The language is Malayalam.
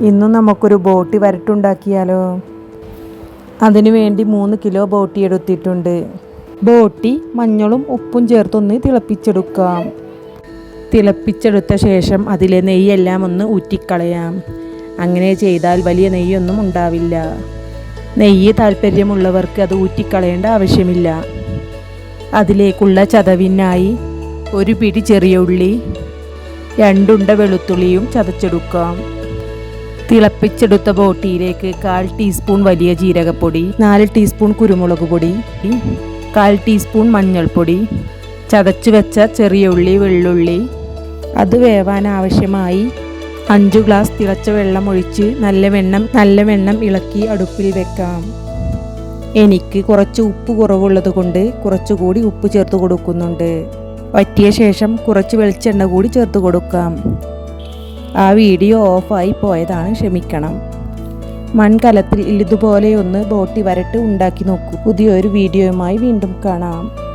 ഇന്നും നമുക്കൊരു ബോട്ടി വരട്ടുണ്ടാക്കിയാലോ? അതിനു വേണ്ടി മൂന്ന് കിലോ ബോട്ടി എടുത്തിട്ടുണ്ട്. ബോട്ടി മഞ്ഞളും ഉപ്പും ചേർത്തൊന്ന് തിളപ്പിച്ചെടുക്കാം. തിളപ്പിച്ചെടുത്ത ശേഷം അതിലെ നെയ്യെല്ലാം ഒന്ന് ഊറ്റിക്കളയാം. അങ്ങനെ ചെയ്താൽ വലിയ നെയ്യൊന്നും ഉണ്ടാവില്ല. നെയ്യ് താല്പര്യമുള്ളവർക്ക് അത് ഊറ്റിക്കളയേണ്ട ആവശ്യമില്ല. അതിലേക്കുള്ള ചതവിനായി ഒരു പിടി ചെറിയ ഉള്ളി രണ്ടുണ്ട വെളുത്തുള്ളിയും ചതച്ചെടുക്കാം. തിളപ്പിച്ചെടുത്ത ബോട്ടിയിലേക്ക് കാൽ ടീസ്പൂൺ വലിയ ജീരകപ്പൊടി നാല് ടീസ്പൂൺ കുരുമുളക് പൊടി കാൽ ടീസ്പൂൺ മഞ്ഞൾപ്പൊടി ചതച്ചു വെച്ച ചെറിയ ഉള്ളി വെള്ളുള്ളി. അത് വേവാൻ ആവശ്യമായി അഞ്ച് ഗ്ലാസ് തിളച്ച വെള്ളം ഒഴിച്ച് നല്ല വെണ്ണം നല്ല വെണ്ണം ഇളക്കി അടുപ്പിൽ വെക്കാം. എനിക്ക് കുറച്ച് ഉപ്പ് കുറവുള്ളത് കൊണ്ട് കുറച്ചുകൂടി ഉപ്പ് ചേർത്ത് കൊടുക്കുന്നുണ്ട്. വറ്റിയ ശേഷം കുറച്ച് വെളിച്ചെണ്ണ കൂടി ചേർത്ത് കൊടുക്കാം. ആ വീഡിയോ ഓഫായി പോയതാണ് ക്ഷമിക്കണം. മൺകലത്തിൽ ഇതുപോലെയൊന്ന് ബോട്ടി വരട്ട് ഉണ്ടാക്കി നോക്കൂ. പുതിയൊരു വീഡിയോയുമായി വീണ്ടും കാണാം.